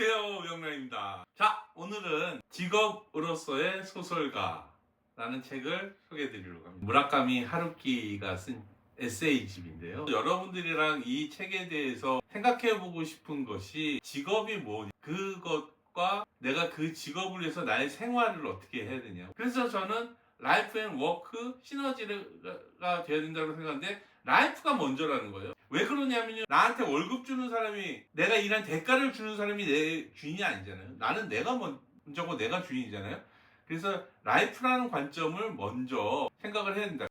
안녕하세요 영란입니다. 자 오늘은 직업으로서의 소설가라는 책을 소개해 드리려고 합니다. 무라카미 하루키가 쓴 에세이집인데요. 여러분들이랑 이 책에 대해서 생각해 보고 싶은 것이 직업이 뭐냐? 그것과 내가 그 직업을 위해서 나의 생활을 어떻게 해야 되냐? 그래서 저는 라이프 앤 워크 시너지가 돼야 된다고 생각하는데 라이프가 먼저라는 거예요. 왜 그러냐면요. 나한테 월급 주는 사람이 내가 일한 대가를 주는 사람이 내 주인이 아니잖아요. 나는 내가 먼저고 내가 주인이잖아요. 그래서 라이프라는 관점을 먼저 생각을 해야 된다.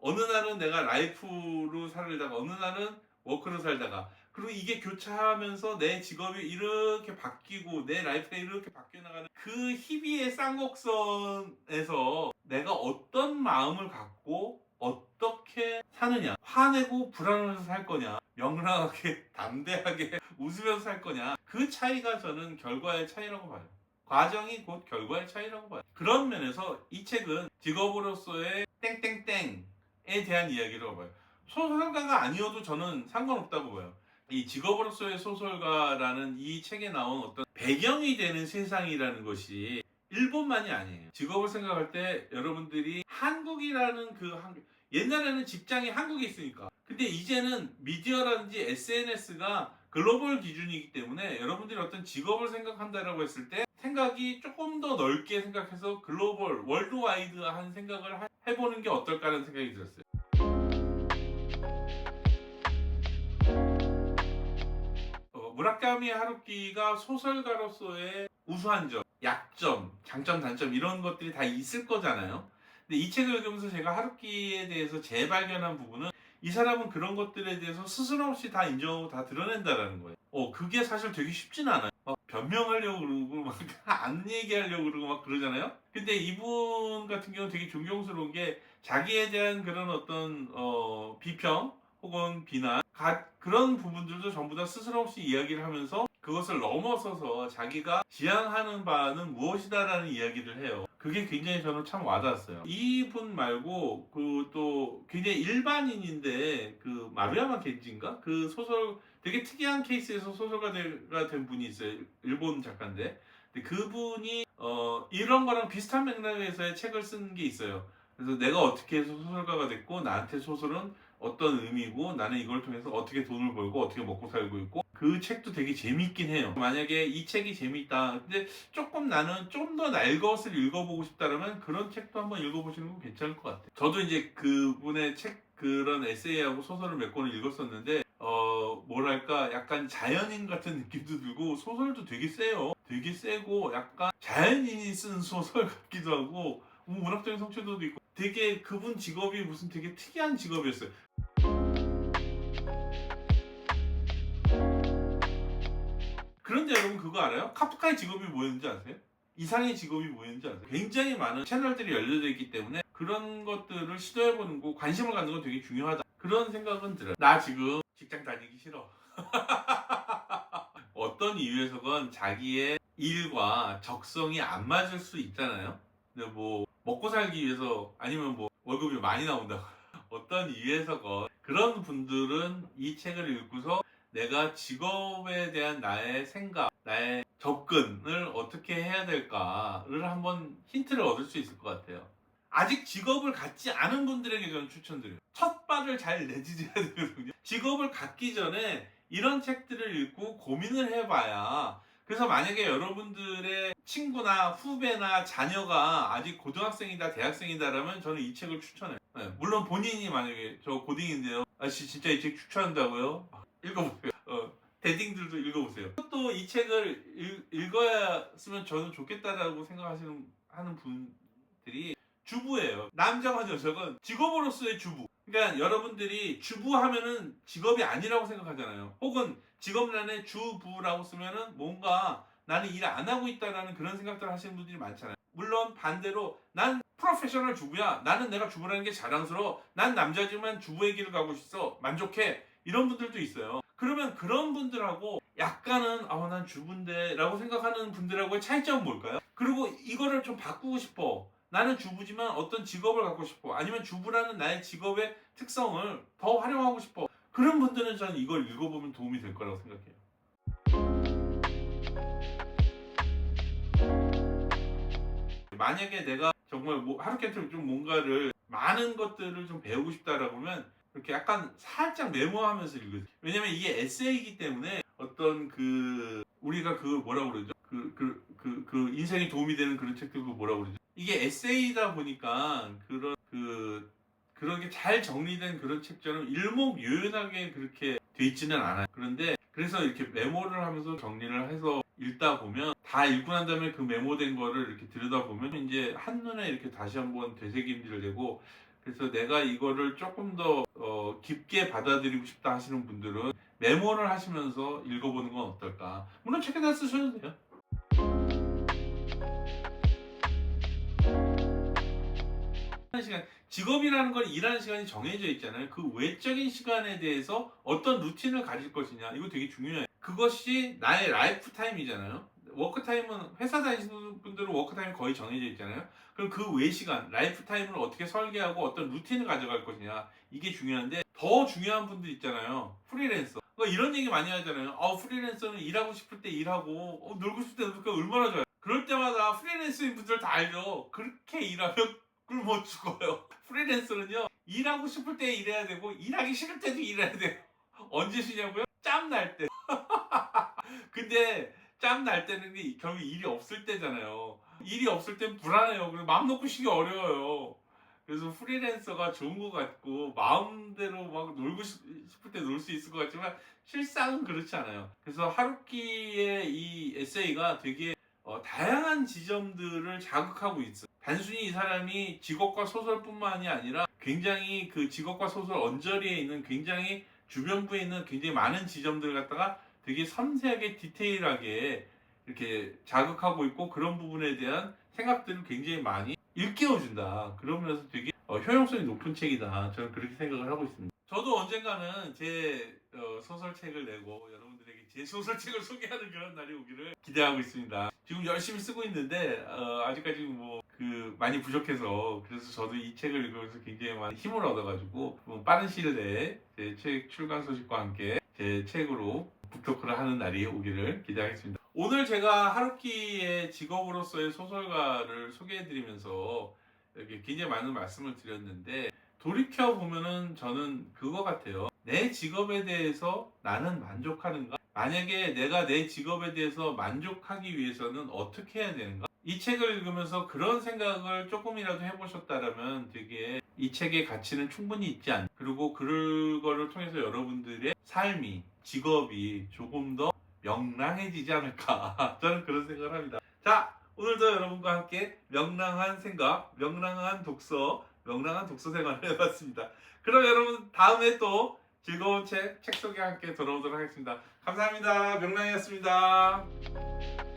어느 날은 내가 라이프로 살다가 어느 날은 워크로 살다가 그리고 이게 교차하면서 내 직업이 이렇게 바뀌고 내 라이프가 이렇게 바뀌어 나가는 그 희비의 쌍곡선에서 내가 어떤 마음을 갖고 어떻게 사느냐. 화내고 불안해서 살 거냐. 명랑하게 담대하게 웃으면서 살 거냐. 그 차이가 저는 결과의 차이라고 봐요. 과정이 곧 결과의 차이라고 봐요. 그런 면에서 이 책은 직업으로서의 땡땡땡에 대한 이야기라고 봐요. 소설가가 아니어도 저는 상관없다고 봐요 이 직업으로서의 소설가라는 이 책에 나온 어떤 배경이 되는 세상이라는 것이 일본만이 아니에요. 직업을 생각할 때 여러분들이 한국이라는 그 한, 옛날에는 직장이 한국에 있으니까. 근데 이제는 미디어라든지 SNS가 글로벌 기준이기 때문에 여러분들이 어떤 직업을 생각한다라고 했을 때 생각이 조금 더 넓게 생각해서 글로벌 월드와이드한 생각을 하- 해보는 게 어떨까라는 생각이 들었어요. 무라카미 하루키가 소설가로서의 우수한 점, 약점, 장점, 단점 이런 것들이 다 있을 거잖아요. 근데 이 책을 읽으면서 제가 하루키에 대해서 재발견한 부분은 이 사람은 그런 것들에 대해서 스스럼 없이 다 인정하고 다 드러낸다라는 거예요. 어, 그게 사실 되게 쉽진 않아요. 막 변명하려고 그러고 막 안 얘기하려고 그러고 막 그러잖아요. 근데 이분 같은 경우는 되게 존경스러운 게 자기에 대한 그런 어떤 어, 비평 혹은 비난 가- 그런 부분들도 전부 다 스스럼 없이 이야기를 하면서 그것을 넘어서서 자기가 지향하는 바는 무엇이다라는 이야기를 해요. 그게 굉장히 저는 참 와닿았어요. 이분 말고 그 또 굉장히 일반인인데 그 마루야마 겐지인가 그 소설 되게 특이한 케이스에서 소설가가 된 분이 있어요. 일본 작가인데 그분이 어 이런 거랑 비슷한 맥락에서의 책을 쓴 게 있어요. 그래서 내가 어떻게 해서 소설가가 됐고 나한테 소설은 어떤 의미고 나는 이걸 통해서 어떻게 돈을 벌고 어떻게 먹고 살고 있고 그 책도 되게 재밌긴 해요. 만약에 이 책이 재밌다. 근데 조금 나는 좀 더 날 것을 읽어보고 싶다라면 그런 책도 한번 읽어보시는 건 괜찮을 것 같아요. 저도 이제 그분의 책 그런 에세이하고 소설을 몇 권을 읽었었는데 어 뭐랄까 약간 자연인 같은 느낌도 들고 소설도 되게 세요. 되게 세고 약간 자연인이 쓴 소설 같기도 하고 뭐 문학적인 성취도도 있고 되게 그분 직업이 무슨 되게 특이한 직업이었어요. 그런데 여러분 그거 알아요? 카프카의 직업이 뭐였는지 아세요? 이상의 직업이 뭐였는지 아세요? 굉장히 많은 채널들이 열려져 있기 때문에 그런 것들을 시도해보는 거 관심을 갖는 건 되게 중요하다 그런 생각은 들어요 나 지금 직장 다니기 싫어 어떤 이유에서건 자기의 일과 적성이 안 맞을 수 있잖아요 근데 뭐 먹고 살기 위해서 아니면 뭐 월급이 많이 나온다 어떤 이유에서건 그런 분들은 이 책을 읽고서 내가 직업에 대한 나의 생각, 나의 접근을 어떻게 해야 될까를 한번 힌트를 얻을 수 있을 것 같아요. 아직 직업을 갖지 않은 분들에게 저는 추천드려요. 첫 발을 잘 내디뎌야 되거든요. 직업을 갖기 전에 이런 책들을 읽고 고민을 해봐야 그래서 만약에 여러분들의 친구나 후배나 자녀가 아직 고등학생이다 대학생이다라면 저는 이 책을 추천해요. 네, 물론 본인이 만약에 저 고딩인데요. 아씨 진짜 이 책 추천한다고요? 읽어보세요. 어, 대딩들도 읽어보세요. 또 이 책을 읽, 읽어야으면 저는 좋겠다라고 생각하시는 하는 분들이 주부예요. 남자와 여자건 직업으로서의 주부. 그러니까 여러분들이 주부 하면은 직업이 아니라고 생각하잖아요. 혹은 직업란에 주부라고 쓰면은 뭔가 나는 일 안 하고 있다라는 그런 생각들 하시는 분들이 많잖아요. 물론 반대로 난 프로페셔널 주부야. 나는 내가 주부라는 게 자랑스러워. 난 남자지만 주부의 길을 가고 있어. 만족해. 이런 분들도 있어요. 그러면 그런 분들하고 약간은 아 난 주부인데라고 생각하는 분들하고의 차이점은 뭘까요? 그리고 이거를 좀 바꾸고 싶어. 나는 주부지만 어떤 직업을 갖고 싶어. 아니면 주부라는 나의 직업의 특성을 더 활용하고 싶어. 그런 분들은 저는 이걸 읽어보면 도움이 될 거라고 생각해요. 만약에 내가 정말 뭐 하루 캐틀 좀 뭔가를 많은 것들을 좀 배우고 싶다라고 하면 이렇게 약간 살짝 메모하면서 읽으세요. 왜냐면 이게 에세이이기 때문에 어떤 그 우리가 그 뭐라고 그러죠? 그 그 그그 인생에 도움이 되는 그런 책들 그 뭐라고 그러죠? 이게 에세이다 보니까 그런 그 그런 게 잘 정리된 그런 책처럼 일목요연하게 그렇게 돼 있지는 않아요. 그런데 그래서 이렇게 메모를 하면서 정리를 해서 읽다 보면 다 읽고 난 다음에 그 메모된 거를 이렇게 들여다 보면 이제 한눈에 이렇게 다시 한번 되새김질을 되고 그래서 내가 이거를 조금 더 어, 깊게 받아들이고 싶다 하시는 분들은 메모를 하시면서 읽어보는 건 어떨까? 물론 책에다 쓰셔도 돼요. 시간, 직업이라는 건 일하는 시간이 정해져 있잖아요. 그 외적인 시간에 대해서 어떤 루틴을 가질 것이냐, 이거 되게 중요해요. 그것이 나의 라이프 타임이잖아요. 워크 타임은 회사 다니시는 분들은 워크 타임이 거의 정해져 있잖아요. 그럼 그 외 시간, 라이프 타임을 어떻게 설계하고 어떤 루틴을 가져갈 것이냐, 이게 중요한데 더 중요한 분들 있잖아요. 프리랜서. 그러니까 이런 얘기 많이 하잖아요. 어, 프리랜서는 일하고 싶을 때 일하고 어, 놀고 싶을 때 놀고 얼마나 좋아요. 그럴 때마다 프리랜서인 분들 다 알죠. 그렇게 일하면 굶어 죽어요. 프리랜서는요, 일하고 싶을 때 일해야 되고, 일하기 싫을 때도 일해야 돼요. 언제 쉬냐고요? 짬 날 때. 근데 짬 날 때는 이- 결국 일이 없을 때잖아요. 일이 없을 땐 불안해요. 그리고 마음 놓고 쉬기 어려워요. 그래서 프리랜서가 좋은 것 같고 마음대로 막 놀고 싶- 싶을 때 놀 수 있을 것 같지만 실상은 그렇지 않아요. 그래서 하루키의 이 에세이가 되게 어, 다양한 지점들을 자극하고 있어요. 단순히 이 사람이 직업과 소설뿐만이 아니라 굉장히 그 직업과 소설 언저리에 있는 굉장히 주변부에 있는 굉장히 많은 지점들을 갖다가 되게 섬세하게 디테일하게 이렇게 자극하고 있고 그런 부분에 대한 생각들을 굉장히 많이 일깨워준다. 그러면서 되게 어, 효용성이 높은 책이다. 저는 그렇게 생각을 하고 있습니다. 저도 언젠가는 제 어, 소설책을 내고 여러분들에게 제 소설책을 소개하는 그런 날이 오기를 기대하고 있습니다. 지금 열심히 쓰고 있는데 어, 아직까지 뭐 그 많이 부족해서 그래서 저도 이 책을 읽으면서 굉장히 많이 힘을 얻어가지고 뭐 빠른 시일 내에 제 책 출간 소식과 함께 제 책으로 북토크를 하는 날이 오기를 기대하겠습니다. 오늘 제가 하루키의 직업으로서의 소설가를 소개해드리면서 이렇게 굉장히 많은 말씀을 드렸는데 돌이켜 보면은 저는 그거 같아요. 내 직업에 대해서 나는 만족하는가? 만약에 내가 내 직업에 대해서 만족하기 위해서는 어떻게 해야 되는가? 이 책을 읽으면서 그런 생각을 조금이라도 해보셨다라면 되게 이 책의 가치는 충분히 있지 않. 그리고 그거를 통해서 여러분들의 삶이 직업이 조금 더 명랑해지지 않을까. 저는 그런 생각을 합니다. 자, 오늘도 여러분과 함께 명랑한 생각, 명랑한 독서, 명랑한 독서 생활을 해봤습니다. 그럼 여러분 다음에 또 즐거운 책, 책 소개 함께 돌아오도록 하겠습니다. 감사합니다. 명랑이었습니다.